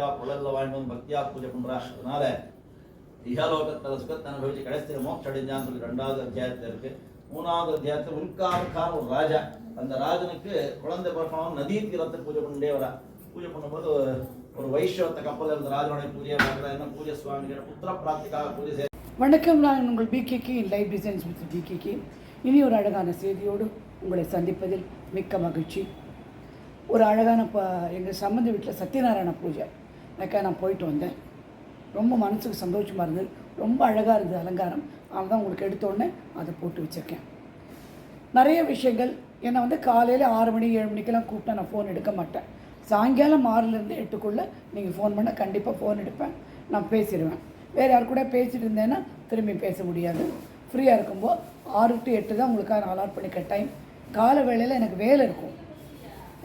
பூஜா குழல்ல வாங்கிட்டு வந்து பக்தியா பூஜை பண்றா அதனால இகலோகத்தில் சுகத்தை அனுபவிச்சு கடைசியில் மோட்சம் அடைஞ்சான்னு சொல்லி ரெண்டாவது அத்தியாயத்தில் இருக்கு. மூணாவது அத்தியாயத்தில் உள்காருக்கான ஒரு ராஜா. அந்த ராஜனுக்கு குழந்தை பிறக்கணும் நதி தீரத்தை பூஜை பண்ணிட்டே வரா பூஜை பண்ணும்போது ஒரு- ஒரு வைஷ்ணவத்தை கப்பலில் இருந்த ராஜனுடைய பூஜையை பார்க்குறா என்ன பூஜை சுவாமிகிற புத்திர பிராப்திக்காக பூஜை செய்ய. வணக்கம் நான் உங்கள் பிகேக்கு லைஃப் டிசைன்ஸ் வித் பிகேக்கு இனி ஒரு அழகான செய்தியோடு உங்களை சந்திப்பதில் மிக்க மகிழ்ச்சி. ஒரு அழகான ப எங்கள் சம்மந்த வீட்டில் சத்யநாராயண பூஜை. அக்கா நான் போயிட்டு வந்தேன். ரொம்ப மனசுக்கு சந்தோஷமாக இருந்தது. ரொம்ப அழகாக இருந்தது அலங்காரம். அதனால் தான் உங்களுக்கு எடுத்தோடனே அதை போட்டு வச்சுருக்கேன். நிறைய விஷயங்கள். என்னை வந்து காலையில் ஆறு மணி ஏழு மணிக்கெல்லாம் கூப்பிட்டா நான் ஃபோன் எடுக்க மாட்டேன். சாயங்காலம் ஆறுலேருந்து எட்டுக்குள்ளே நீங்கள் ஃபோன் பண்ணால் கண்டிப்பாக ஃபோன் எடுப்பேன். நான் பேசிடுவேன். வேறு யார் கூட பேசிட்டு இருந்தேன்னா திரும்பி பேச முடியாது. ஃப்ரீயாக இருக்கும்போது ஆறு டு எட்டு தான் உங்களுக்காக நான் அலாட் பண்ணிக்க டைம் கால வேளையில் எனக்கு வேலை இருக்கும்.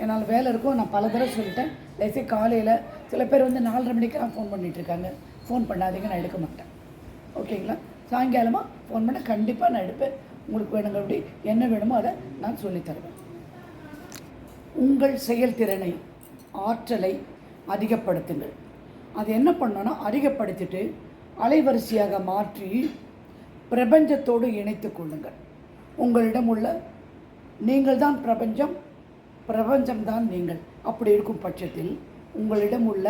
என்னால் வேலை இருக்கும் நான் பல தடவை சொல்லிட்டேன். தயவுசெய்து காலையில் சில பேர் வந்து நாலரை மணிக்கெல்லாம் ஃபோன் பண்ணிகிட்ருக்காங்க இருக்காங்க ஃபோன் பண்ணாதீங்க நான் எடுக்க மாட்டேன். ஓகேங்களா? சாயங்காலமாக ஃபோன் பண்ண கண்டிப்பாக நான் எடுப்பேன். உங்களுக்கு வேணுங்க அப்படி என்ன வேணுமோ அதை நான் சொல்லித்தருவேன் உங்கள் செயல்திறனை ஆற்றலை அதிகப்படுத்துங்கள். அது என்ன பண்ணோன்னா அதிகப்படுத்திட்டு அலைவரிசையாக மாற்றி பிரபஞ்சத்தோடு இணைத்து கொள்ளுங்கள். உங்களிடம் உள்ள நீங்கள் தான் பிரபஞ்சம் பிரபஞ்சம்தான் நீங்கள். அப்படி இருக்கும் பட்சத்தில் உங்களிடம் உள்ள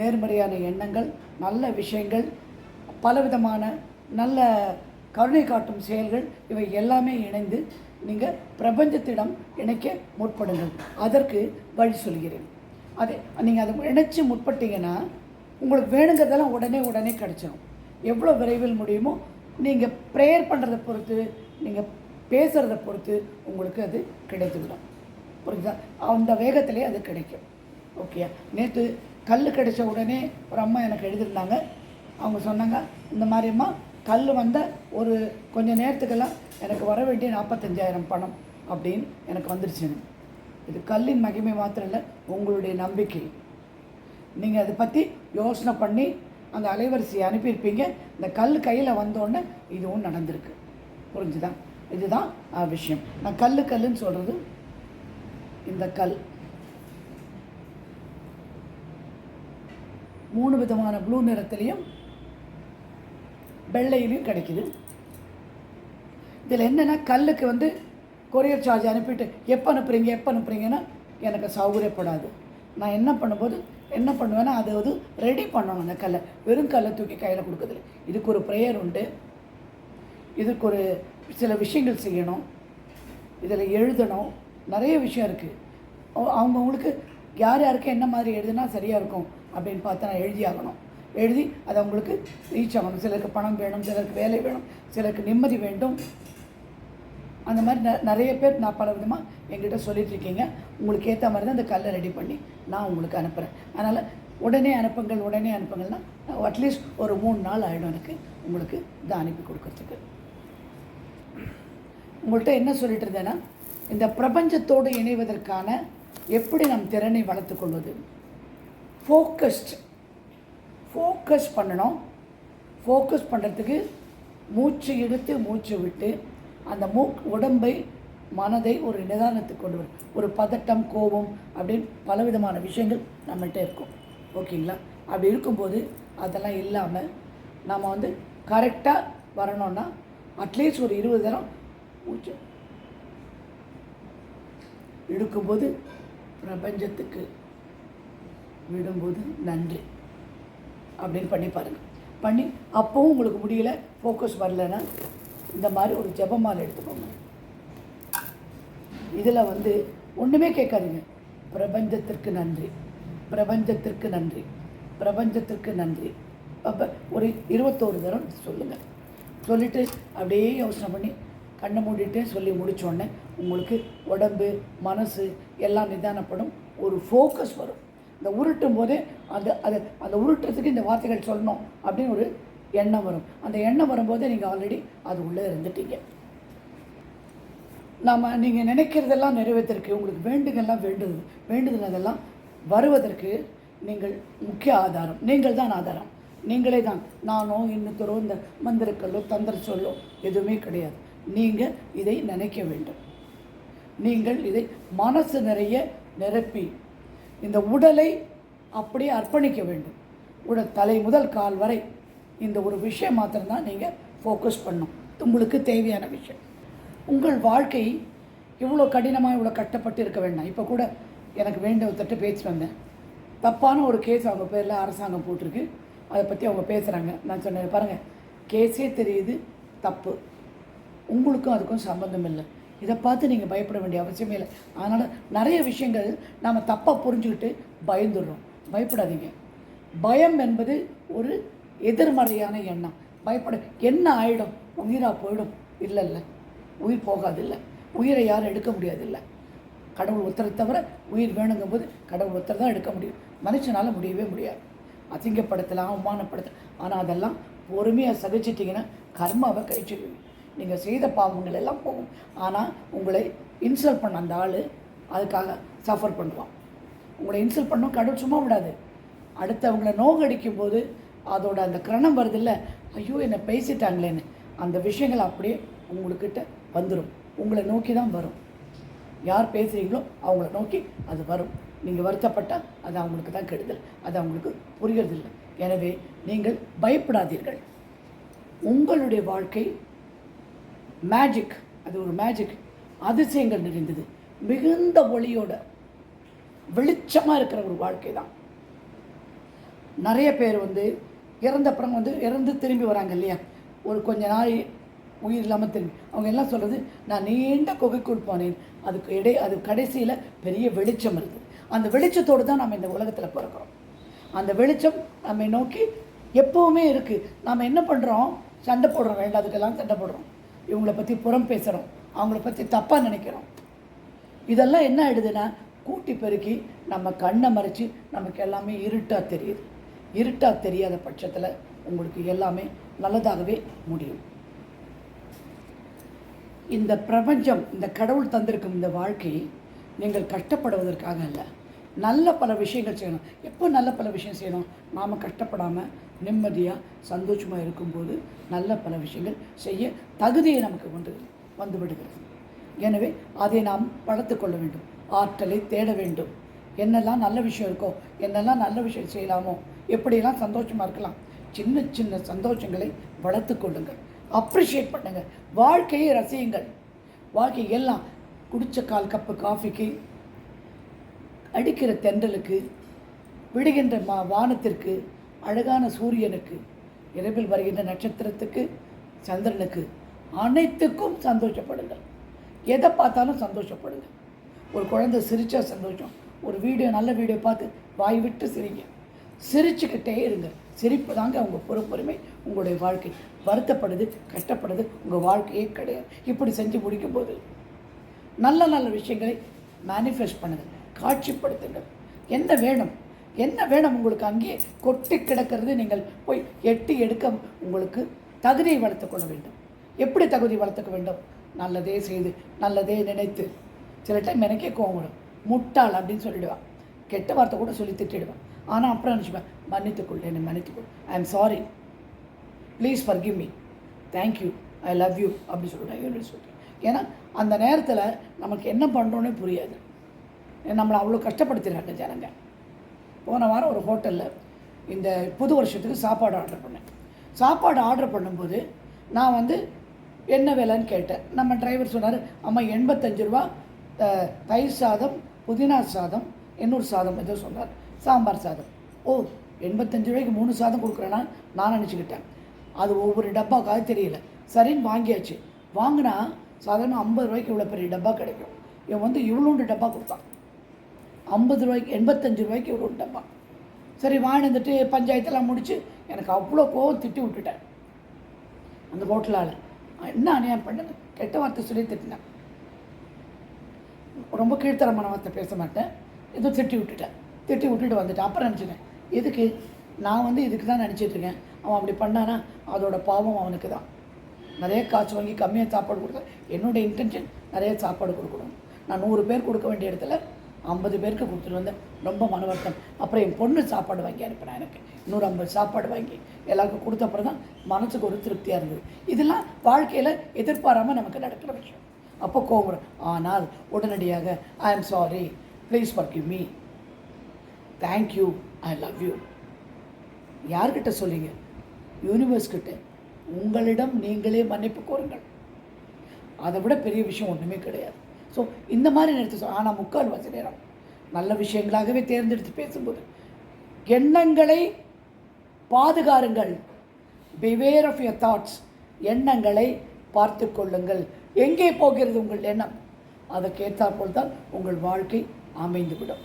நேர்மறையான எண்ணங்கள் நல்ல விஷயங்கள் பலவிதமான நல்ல கருணை காட்டும் செயல்கள் இவை எல்லாமே இணைந்து நீங்கள் பிரபஞ்சத்திடம் இணைக்க முற்படுங்கள். அதற்கு வழி சொல்கிறேன். அது நீங்கள் அதை இணைச்சி முற்பட்டீங்கன்னா உங்களுக்கு வேணுங்கிறதெல்லாம் உடனே உடனே கிடைச்சிடும் எவ்வளோ விரைவில் முடியுமோ நீங்கள் ப்ரேயர் பண்ணுறதை பொறுத்து நீங்கள் பேசுகிறத பொறுத்து உங்களுக்கு அது கிடைத்துவிடும். புரியுதா அந்த வேகத்திலே அது கிடைக்கும். ஓகே நேற்று கல் கிடைச்ச உடனே ஒரு அம்மா எனக்கு எழுதியிருந்தாங்க. அவங்க சொன்னாங்க இந்த மாதிரிம்மா கல் வந்த ஒரு கொஞ்சம் நேரத்துக்கெல்லாம் எனக்கு வர வேண்டிய நாற்பத்தஞ்சாயிரம் பணம் அப்படின்னு எனக்கு வந்துருச்சு. இது கல்லின் மகிமை மாத்திரம் இல்லை உங்களுடைய நம்பிக்கை. நீங்கள் அதை பற்றி யோசனை பண்ணி அந்த அலைவரிசையை அனுப்பியிருப்பீங்க. இந்த கல் கையில் வந்தோடனே இதுவும் நடந்திருக்கு. புரிஞ்சுதான் இதுதான் விஷயம். நான் கல் கல்லுன்னு சொல்கிறது இந்த கல். மூணு விதமான ப்ளூ நிறத்துலேயும் வெள்ளையிலையும் கிடைக்குது. இதில் என்னென்னா கல்லுக்கு வந்து கொரியர் சார்ஜ் அனுப்பிட்டு எப்போ அனுப்புகிறீங்க எப்போ அனுப்புகிறீங்கன்னா எனக்கு சௌகரியப்படாது. நான் என்ன பண்ணும்போது என்ன பண்ணுவேன்னா அதை வந்து ரெடி பண்ணணும் அந்த கல்லை. வெறும் கல்லை தூக்கி கையில் கொடுக்குறதில்ல. இதுக்கு ஒரு ப்ரேயர் உண்டு. இதுக்கு ஒரு சில விஷயங்கள் செய்யணும். இதில் எழுதணும். நிறைய விஷயம் இருக்குது அவங்கவுங்களுக்கு யார் யாருக்கு என்ன மாதிரி எழுதுனா சரியாக இருக்கும் அப்படின்னு பார்த்து நான் எழுதி ஆகணும். எழுதி அது அவங்களுக்கு ரீச் ஆகணும். சிலருக்கு பணம் வேணும் சிலருக்கு வேலை வேணும் சிலருக்கு நிம்மதி வேண்டும். அந்த மாதிரி ந நிறைய பேர் நான் பல விதமாக எங்கிட்ட சொல்லிகிட்ருக்கீங்க உங்களுக்கு ஏற்ற மாதிரி தான் அந்த கல்லை ரெடி பண்ணி நான் உங்களுக்கு அனுப்புகிறேன் அதனால் உடனே அனுப்புங்கள் உடனே அனுப்புங்கள்னா அட்லீஸ்ட் ஒரு மூணு நாள் ஆகிடும் எனக்கு உங்களுக்கு இதை அனுப்பி கொடுக்குறதுக்கு. உங்கள்கிட்ட என்ன சொல்லிட்டு இருந்தேன்னா இந்த பிரபஞ்சத்தோடு இணைவதற்கான எப்படி நம் திறனை வளர்த்துக் கொள்வது? ஃபோக்கஸ்ட் ஃபோக்கஸ் பண்ணணும். ஃபோக்கஸ் பண்ணுறதுக்கு மூச்சு இழுத்து மூச்சு விட்டு அந்த மூ உடம்பை மனதை ஒரு நிதானத்துக்கு கொண்டு வரும் ஒரு பதட்டம் கோபம் அப்படின்னு பலவிதமான விஷயங்கள் நம்மள்கிட்ட இருக்கும். ஓகேங்களா? அப்படி இருக்கும்போது அதெல்லாம் இல்லாமல் நம்ம வந்து கரெக்டாக வரணும்னா அட்லீஸ்ட் ஒரு இருபது தரம் மூச்சு இழுக்கும்போது பிரபஞ்சத்துக்கு விடும்போது நன்றி. அப்படின்னு பண்ணி பாருங்கள் பண்ணி அப்போவும் உங்களுக்கு முடியல ஃபோக்கஸ் வரலன்னா இந்த மாதிரி ஒரு ஜபமாலை எடுத்துக்கோங்க. இதில் வந்து ஒன்றுமே கேட்காதீங்க. பிரபஞ்சத்திற்கு நன்றி. பிரபஞ்சத்திற்கு நன்றி. பிரபஞ்சத்திற்கு நன்றி. அப்போ ஒரு இருபத்தோரு தரம் சொல்லுங்கள் சொல்லிவிட்டு அப்படியே யோசனை பண்ணி கண்ணை மூடிட்டு சொல்லி முடித்தோடனே உங்களுக்கு உடம்பு மனசு எல்லாம் நிதானப்படும். ஒரு ஃபோக்கஸ் வரும். இந்த உருட்டும் போதே அந்த அது அந்த உருட்டுறதுக்கு இந்த வார்த்தைகள் சொல்லணும் அப்படின்னு ஒரு எண்ணம் வரும். அந்த எண்ணம் வரும்போதே நீங்கள் ஆல்ரெடி அது உள்ளே இருந்துட்டீங்க. நாம் நீங்கள் நினைக்கிறதெல்லாம் நிறைவேற்றிருக்கு உங்களுக்கு வேண்டுதெல்லாம் வேண்டுது வேண்டுதுனதெல்லாம் வருவதற்கு நீங்கள் முக்கிய ஆதாரம். நீங்கள் தான் ஆதாரம். நீங்களே தான். நானோ இன்னொருத்தரோ இந்த மந்திரக்கல்லோ தந்திர சொல்லோ எதுவுமே கிடையாது. நீங்கள் இதை நினைக்க வேண்டும். நீங்கள் இதை மனசு நிறைய நிரப்பி இந்த உடலை அப்படியே அர்ப்பணிக்க வேண்டும். உடல் தலை முதல் கால் வரை இந்த ஒரு விஷயம் மாத்திரம்தான் நீங்கள் ஃபோக்கஸ் பண்ணும் உங்களுக்கு தேவையான விஷயம். உங்கள் வாழ்க்கை இவ்வளோ கடினமாக இவ்வளோ கட்டப்பட்டு இருக்க வேண்டாம். இப்போ கூட எனக்கு வேண்டிய ஒருத்தட்ட பேச்சு வந்தேன். தப்பான ஒரு கேஸ் அவங்க பேரில் அரசாங்கம் போட்டிருக்கு. அதை பற்றி அவங்க பேசுகிறாங்க நான் சொன்னேன் பாருங்கள் கேஸே தெரியுது தப்பு. உங்களுக்கும் அதுக்கும் சம்மந்தம் இல்லை. இதை பார்த்து நீங்கள் பயப்பட வேண்டிய அவசியமே இல்லை. அதனால் நிறைய விஷயங்கள் நாம் தப்பாக புரிஞ்சுக்கிட்டு பயந்துடுறோம். பயப்படாதீங்க. பயம் என்பது ஒரு எதிர்மறையான எண்ணம். பயப்பட என்ன ஆயிடும்? உயிராக போயிடும். இல்லை இல்லை. உயிர் போகாதில்லை. உயிரை யாரும் எடுக்க முடியாதில்லை. கடவுள் ஒருத்தரை தவிர உயிர் வேணுங்கும்போது கடவுள் ஒருத்தர் தான் எடுக்க முடியும். மனுஷனால் முடியவே முடியாது. அசிங்கப்படுத்தலாம் அவமானப்படுத்தலாம். ஆனால் அதெல்லாம் பொறுமையாக சகிச்சிட்டிங்கன்னா கர்மாவை கழிச்சிடுவீங்க நீங்கள் செய்த பாவங்கள் எல்லாம் போகும். ஆனால் உங்களை இன்சல்ட் பண்ண அந்த ஆள் அதுக்காக சஃபர் பண்ணுவான். உங்களை இன்சல்ட் பண்ணும் கடவுள் சும்மா விடாது. அடுத்தவங்களை நோகடிக்கும் போது அதோட அந்த கிரணம் வருதில்ல ஐயோ என்னை பேசிட்டாங்களேன்னு அந்த விஷயங்கள் அப்படியே உங்களுக்கிட்ட வந்துடும் உங்களை நோக்கி தான் வரும். யார் பேசுகிறீங்களோ அவங்கள நோக்கி அது வரும். நீங்கள் வருத்தப்பட்டால் அது அவங்களுக்கு தான் கெடுதல். அது அவங்களுக்கு புரியறதில்லை எனவே நீங்கள் பயப்படாதீர்கள். உங்களுடைய வாழ்க்கை மேஜிக் அது ஒரு மேஜிக் அதிசயங்கள் நிறைந்தது. மிகுந்த ஒளியோட வெளிச்சமாக இருக்கிற ஒரு வாழ்க்கை தான் நிறைய பேர் வந்து இறந்த அப்புறம் வந்து இறந்து திரும்பி வராங்க இல்லையா? ஒரு கொஞ்ச நாள் உயிர் இல்லாமல் திரும்பி. அவங்க எல்லாம் சொல்கிறது நான் நீண்ட குகைக்குள் போனேன். அதுக்கு இடை அது கடைசியில் பெரிய வெளிச்சம் இருக்குது அந்த வெளிச்சத்தோடு தான் நம்ம இந்த உலகத்தில் பிறக்கிறோம். அந்த வெளிச்சம் நம்மை நோக்கி எப்போவுமே இருக்குது நாம் என்ன பண்ணுறோம் சண்டை போடுறோம். ரெண்டாவதுக்கெல்லாம் சண்டை போடுறோம். இவங்களை பற்றி புறம் பேசுகிறோம் அவங்கள பற்றி தப்பாக நினைக்கிறோம். இதெல்லாம் என்ன ஆகிடுதுன்னா கூட்டி பெருக்கி நம்ம கண்ணை மறைச்சி நமக்கு எல்லாமே இருட்டாக தெரியுது. இருட்டாக தெரியாத பட்சத்தில் உங்களுக்கு எல்லாமே நல்லதாகவே முடியும். இந்த பிரபஞ்சம் இந்த கடவுள் தந்திருக்கும் இந்த வாழ்க்கை நீங்கள் கஷ்டப்படுவதற்காக அல்ல. நல்ல பல விஷயங்கள் செய்யணும். எப்போ நல்ல பல விஷயம் செய்யணும்? நாம் கஷ்டப்படாமல் நிம்மதியாக சந்தோஷமாக இருக்கும்போது நல்ல பல விஷயங்கள் செய்ய தகுதியை நமக்கு வந்து வந்து விடுகிறது. எனவே அதை நாம் வளர்த்து கொள்ள வேண்டும். ஆற்றலை தேட வேண்டும். என்னெல்லாம் நல்ல விஷயம் இருக்கோ என்னெல்லாம் நல்ல விஷயம் செய்யலாமோ எப்படியெல்லாம் சந்தோஷமாக இருக்கலாம் சின்ன சின்ன சந்தோஷங்களை வளர்த்து கொள்ளுங்கள். அப்ரிஷியேட் பண்ணுங்கள் வாழ்க்கையை ரசியுங்கள். வாழ்க்கை எல்லாம் குடித்த கால் கப்பு காஃபிக்கு அடிக்கிற தென்றலுக்கு விடுகின்ற மா வானத்திற்கு அழகான சூரியனுக்கு இரவில் வருகின்ற நட்சத்திரத்துக்கு சந்திரனுக்கு அனைத்துக்கும் சந்தோஷப்படுங்கள். எதை பார்த்தாலும் சந்தோஷப்படுங்கள். ஒரு குழந்தை சிரித்தா சந்தோஷம். ஒரு வீடியோ நல்ல வீடியோ பார்த்து வாய் விட்டு சிரிங்க. சிரிச்சுக்கிட்டே இருங்க. சிரிப்பு தாங்க உங்கள் பொறுப்புரிமை உங்களுடைய வாழ்க்கை. வருத்தப்படுது கஷ்டப்படுது உங்கள் வாழ்க்கையே கிடையாது. இப்படி செஞ்சு முடிக்கும்போது நல்ல நல்ல விஷயங்களை மேனிஃபெஸ்ட் பண்ணுங்கள். காட்சிப்படுத்துங்கள். என்ன வேணும்? என்ன வேணும் உங்களுக்கு அங்கேயே கொட்டி கிடக்கிறது நீங்கள் போய் எட்டி எடுக்க உங்களுக்கு தகுதியை வளர்த்துக்கொள்ள வேண்டும். எப்படி தகுதி வளர்த்துக்க வேண்டும்? நல்லதே செய்து நல்லதே நினைத்து. சில டைம் எனக்கே கோவம் வரும். முட்டாள் அப்படின்னு சொல்லிடுவான் கெட்ட வார்த்தை கூட சொல்லி திட்டிடுவான் ஆனால் அப்புறம் நினச்சிப்பேன் மன்னித்துக்கொள் என்னை மன்னித்துக்கொள். I am sorry please forgive me thank you I love you அப்படி சொல்லிட்டேன் எப்படி சொல்லிட்டேன் ஏன்னா அந்த நேரத்தில் நமக்கு என்ன பண்ணுறோன்னே புரியாது. நம்மளை அவ்வளோ கஷ்டப்படுத்திடுறாங்க ஜனங்கள் போன வாரம் ஒரு ஹோட்டலில் இந்த புது வருஷத்துக்கு சாப்பாடு ஆர்டர் பண்ணேன். சாப்பாடு ஆர்டர் பண்ணும்போது நான் வந்து என்ன விலைன்னு கேட்டேன். நம்ம டிரைவர் சொன்னார் அம்மா எண்பத்தஞ்சு ரூபா த- தயிர் சாதம் புதினா சாதம் இன்னொரு சாதம் ஏதோ சொன்னார். சாம்பார் சாதம். ஓ எண்பத்தஞ்சு ரூபாய்க்கு மூணு சாதம் கொடுக்குறேன்னா நான் நினச்சிக்கிட்டேன். அது ஒவ்வொரு டப்பாக்காக தெரியல. சரின்னு வாங்கியாச்சு. வாங்கினா சாதாரண ஐம்பது ரூபாய்க்கு இவ்வளோ பெரிய டப்பா கிடைக்கும். இவன் வந்து இவ்வளோண்டு டப்பா கொடுத்தான். ஐம்பது ரூபாய்க்கு எண்பத்தஞ்சு ரூபாய்க்கு இவ்வளோ டப்பா சரி வாங்கி பஞ்சாயத்தெல்லாம் முடிச்சு எனக்கு அவ்வளோ கோவம் திட்டி விட்டுட்டேன். அந்த ஹோட்டலால் என்ன அநியாயம் பண்ணது? கெட்ட வார்த்தை சொல்லி திட்டினேன். ரொம்ப கீழ்த்தரமான வார்த்தை பேச மாட்டேன். ஏதோ திட்டி விட்டுட்டேன். திட்டி விட்டுட்டு வந்துட்டேன். அப்புறம் நினச்சிட்டேன் எதுக்கு? நான் வந்து இதுக்கு தான் நினச்சிட்ருக்கேன் அவன் அப்படி பண்ணானா அதோட பாவம் அவனுக்கு தான். நிறைய காசு வாங்கி கம்மியாக சாப்பாடு கொடுக்க என்னோடய இன்டென்ஷன் நிறைய சாப்பாடு கொடுக்கணும். நான் நூறு பேர் கொடுக்க வேண்டிய இடத்துல ஐம்பது பேருக்கு கொடுத்துட்டு வந்தேன் ரொம்ப மன வருத்தம். அப்புறம் என் பொண்ணு சாப்பாடு வாங்கி அனுப்பினேன் எனக்கு நூறு ஐம்பது சாப்பாடு வாங்கி எல்லாருக்கும் கொடுத்த அப்புறம் தான் மனசுக்கு ஒரு திருப்தியாக இருந்தது. இதெல்லாம் வாழ்க்கையில் எதிர்பாராமல் நமக்கு நடக்கிற விஷயம். அப்போ கோபுரம் ஆனால் உடனடியாக I am sorry please forgive me thank you I love you யார்கிட்ட சொல்லிங்க யூனிவர்ஸ் கிட்ட. உங்களிடம் நீங்களே மன்னிப்பு கோருங்கள். அதை விட பெரிய விஷயம் ஒன்றுமே கிடையாது. ஸோ இந்த மாதிரி நேரத்தை சொல் ஆனால் முக்கால் வாசி நேரம். நல்ல விஷயங்களாகவே தேர்ந்தெடுத்து பேசும்போது. எண்ணங்களை பாதுகாருங்கள். பிவேர் ஆஃப் யர் தாட்ஸ் எண்ணங்களை பார்த்து கொள்ளுங்கள். எங்கே போகிறது உங்கள் எண்ணம்? அதற்கேற்றாற்போல் தான் உங்கள் வாழ்க்கை அமைந்துவிடும்.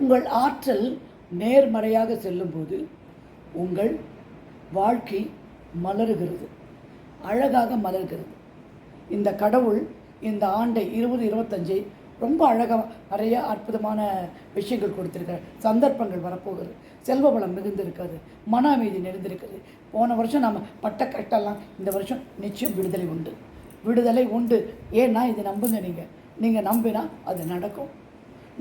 உங்கள் ஆற்றல் நேர்மறையாக செல்லும்போது உங்கள் வாழ்க்கை மலருகிறது. அழகாக மலர்கிறது. இந்த கடவுள் இந்த ஆண்டை இருபது இருபத்தஞ்சை ரொம்ப அழகாக நிறைய அற்புதமான விஷயங்கள் கொடுத்துருக்காரு. சந்தர்ப்பங்கள் வரப்போகுது. செல்வ வளம் மிகுந்திருக்காது மன அமைதி நிறைந்திருக்குது போன வருஷம் நம்ம பட்ட கட்டெல்லாம் இந்த வருஷம் நிச்சயம் விடுதலை உண்டு. விடுதலை உண்டு. ஏன்னா இது நம்புங்க நீங்கள் நீங்கள் நம்பினா அது நடக்கும்.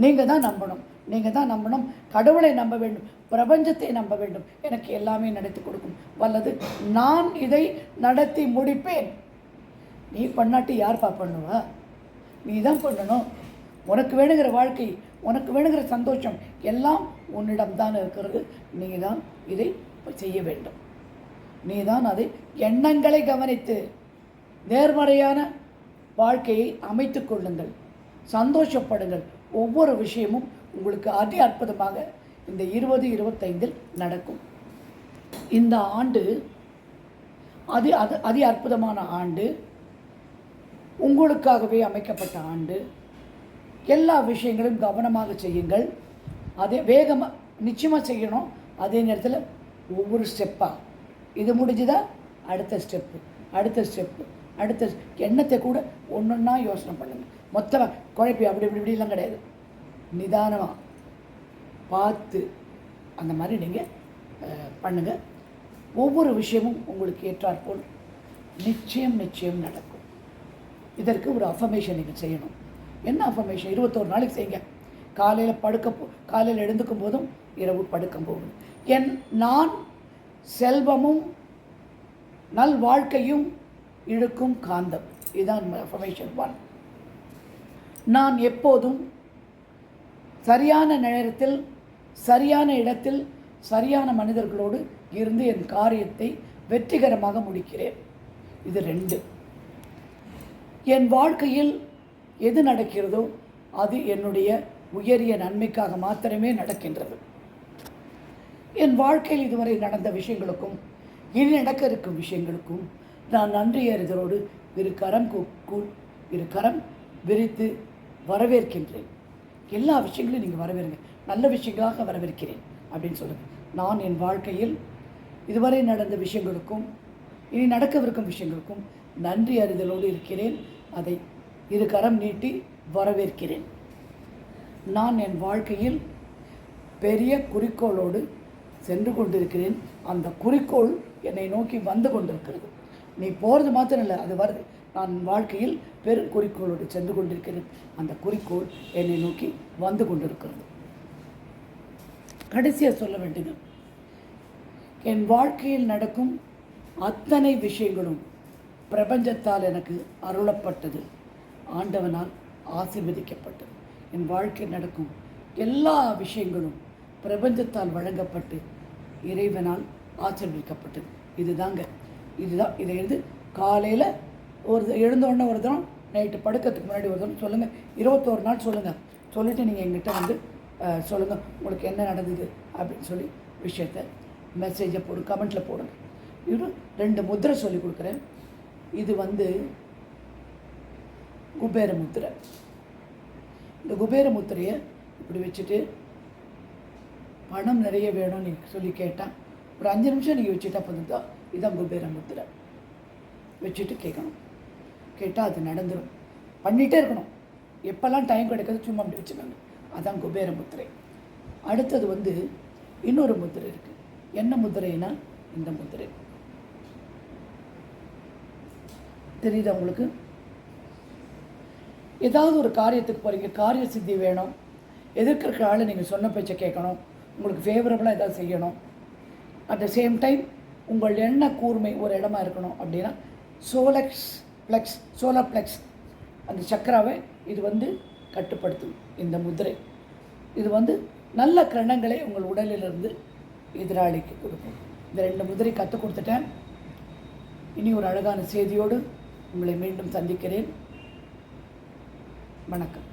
நீங்கள் தான் நம்பணும். நீங்கள் தான் நம்பணும். கடவுளை நம்ப வேண்டும். பிரபஞ்சத்தை நம்ப வேண்டும். எனக்கு எல்லாமே நடத்தி கொடுக்கும். வல்லது நான் இதை நடத்தி முடிப்பேன். நீ பண்ணாட்டி யார்ப்பா பண்ணுவா? நீ தான் பண்ணணும். உனக்கு வேணுங்கிற வாழ்க்கை உனக்கு வேணுங்கிற சந்தோஷம் எல்லாம் உன்னிடம் தான் இருக்கிறது. நீ தான் இதை செய்ய வேண்டும். நீ தான் அதை எண்ணங்களை கவனித்து நேர்மறையான வாழ்க்கையை அமைத்து கொள்ளுங்கள். சந்தோஷப்படுங்கள். ஒவ்வொரு விஷயமும் உங்களுக்கு அதி அற்புதமாக இந்த இருபது இருபத்தைந்தில் நடக்கும். இந்த ஆண்டு அதி அது அதி அற்புதமான ஆண்டு உங்களுக்காகவே அமைக்கப்பட்ட ஆண்டு. எல்லா விஷயங்களும் கவனமாக செய்யுங்கள். அதே வேகமாக நிச்சயமாக செய்யணும். அதே நேரத்தில் ஒவ்வொரு ஸ்டெப்பாக இது முடிஞ்சுதா? அடுத்த ஸ்டெப்பு அடுத்த ஸ்டெப்பு அடுத்த எண்ணத்தை கூட ஒன்று ஒன்றா யோசனை பண்ணுங்கள் மொத்தமாக குழப்பி அப்படி இப்படி இப்படிலாம் கிடையாது. நிதானமாக பார்த்து அந்த மாதிரி நீங்கள் பண்ணுங்கள் ஒவ்வொரு விஷயமும் உங்களுக்கு ஏற்றாற்போல் நிச்சயம் நிச்சயம் நடக்கும். இதற்கு ஒரு அஃபர்மேஷன் நீங்கள் செய்யணும். என்ன அஃபர்மேஷன் இருபத்தோரு நாளைக்கு செய்யுங்க. காலையில் படுக்க போ காலையில் எழுந்துக்கும் போதும் இரவு படுக்கும் போதும். என் நான் செல்வமும் நல் வாழ்க்கையும் இழுக்கும் காந்தம். இதுதான் அஃபர்மேஷன் ஒன் நான் எப்போதும் சரியான நேரத்தில் சரியான இடத்தில் சரியான மனிதர்களோடு இருந்து என் காரியத்தை வெற்றிகரமாக முடிக்கிறேன். இது ரெண்டு. என் வாழ்க்கையில் எது நடக்கிறதோ அது என்னுடைய உயரிய நன்மைக்காக மாத்திரமே நடக்கின்றது. என் வாழ்க்கையில் இதுவரை நடந்த விஷயங்களுக்கும் இனி நடக்க இருக்கும் விஷயங்களுக்கும் நான் நன்றி அறிதலோடு இரு கரம் கூ கூ- இரு கரம் விரித்து வரவேற்கின்றேன். எல்லா விஷயங்களையும் நீங்கள் வரவேறுங்க. நல்ல விஷயங்களாக வரவேற்கிறேன் அப்படின்னு சொல்லுங்கள் நான் என் வாழ்க்கையில் இதுவரை நடந்த விஷயங்களுக்கும் இனி நடக்கவிருக்கும் விஷயங்களுக்கும் நன்றி அறிதலோடு இருக்கிறேன். அதை இரு கரம் நீட்டி வரவேற்கிறேன். நான் என் வாழ்க்கையில் பெரிய குறிக்கோளோடு சென்று கொண்டிருக்கிறேன். அந்த குறிக்கோள் என்னை நோக்கி வந்து கொண்டிருக்கிறது. நீ போகிறது மாத்திரம் இல்லை அது வருது. நான் வாழ்க்கையில் பெரும் குறிக்கோளோடு சென்று கொண்டிருக்கிறேன். அந்த குறிக்கோள் என்னை நோக்கி வந்து கொண்டிருக்கிறது. கடைசியாக சொல்ல வேண்டியது என் வாழ்க்கையில் நடக்கும் அத்தனை விஷயங்களும் பிரபஞ்சத்தால் எனக்கு அருளப்பட்டது. ஆண்டவனால் ஆசிர்வதிக்கப்பட்டது. என் வாழ்க்கையில் நடக்கும் எல்லா விஷயங்களும் பிரபஞ்சத்தால் வழங்கப்பட்டு இறைவனால் ஆசீர்வதிக்கப்பட்டது. இதுதாங்க இதுதான். இதை எழுது காலையில் ஒரு எழுந்த உடனே ஒரு தரம் நைட்டு படுக்கிறதுக்கு முன்னாடி ஒரு தரம் சொல்லுங்கள் இருபத்தோரு நாள் சொல்லுங்கள் சொல்லிவிட்டு நீங்கள் எங்கிட்ட வந்து சொல்லுங்கள் உங்களுக்கு என்ன நடந்தது அப்படின்னு சொல்லி விஷயத்த மெசேஜை போடு கமெண்ட்டில் போடுங்க. இது ரெண்டு முத்திரை சொல்லி கொடுக்குறேன். இது வந்து குபேர முத்திரை இந்த குபேர முத்திரையை இப்படி வச்சுட்டு பணம் நிறைய வேணும்னு சொல்லி கேட்டான் ஒரு அஞ்சு நிமிஷம் நீங்கள் வச்சுட்டா போதும் தான் இதான் குபேர முத்திரை வச்சுட்டு கேட்கணும் கேட்டால் அது நடந்துடும் பண்ணிகிட்டே இருக்கணும் எப்போல்லாம் டைம் கிடைக்காது சும்மா அப்படி வச்சுக்கோங்க அதான் குபேர முத்திரை அடுத்தது வந்து இன்னொரு முத்திரை இருக்குது என்ன முத்திரைனா இந்த முத்திரை தெரியுதா உங்களுக்கு ஏதாவது ஒரு காரியத்துக்கு போகிறீங்க காரிய சித்தி வேணும் எதிர்க்கிற ஆளை நீங்கள் சொன்ன பேச்சை கேட்கணும் உங்களுக்கு ஃபேவரபுளாக ஏதாவது செய்யணும் அட் த சேம் டைம் உங்கள் எண்ண கூர்மை ஒரு இடமா இருக்கணும் அப்படின்னா சோலக்ஸ் ப்ளெக்ஸ் சோலார் ப்ளெக்ஸ் அந்த சக்கராவை இது வந்து கட்டுப்படுத்தும் இந்த முதிரை. இது வந்து நல்ல கிரணங்களை உங்கள் உடலிலிருந்து எதிராளிக்கு கொடுக்கும். இந்த ரெண்டு முதிரை கற்றுக் கொடுத்துட்டேன். இனி ஒரு அழகான செய்தியோடு உங்களை மீண்டும் சந்திக்கிறேன். வணக்கம்.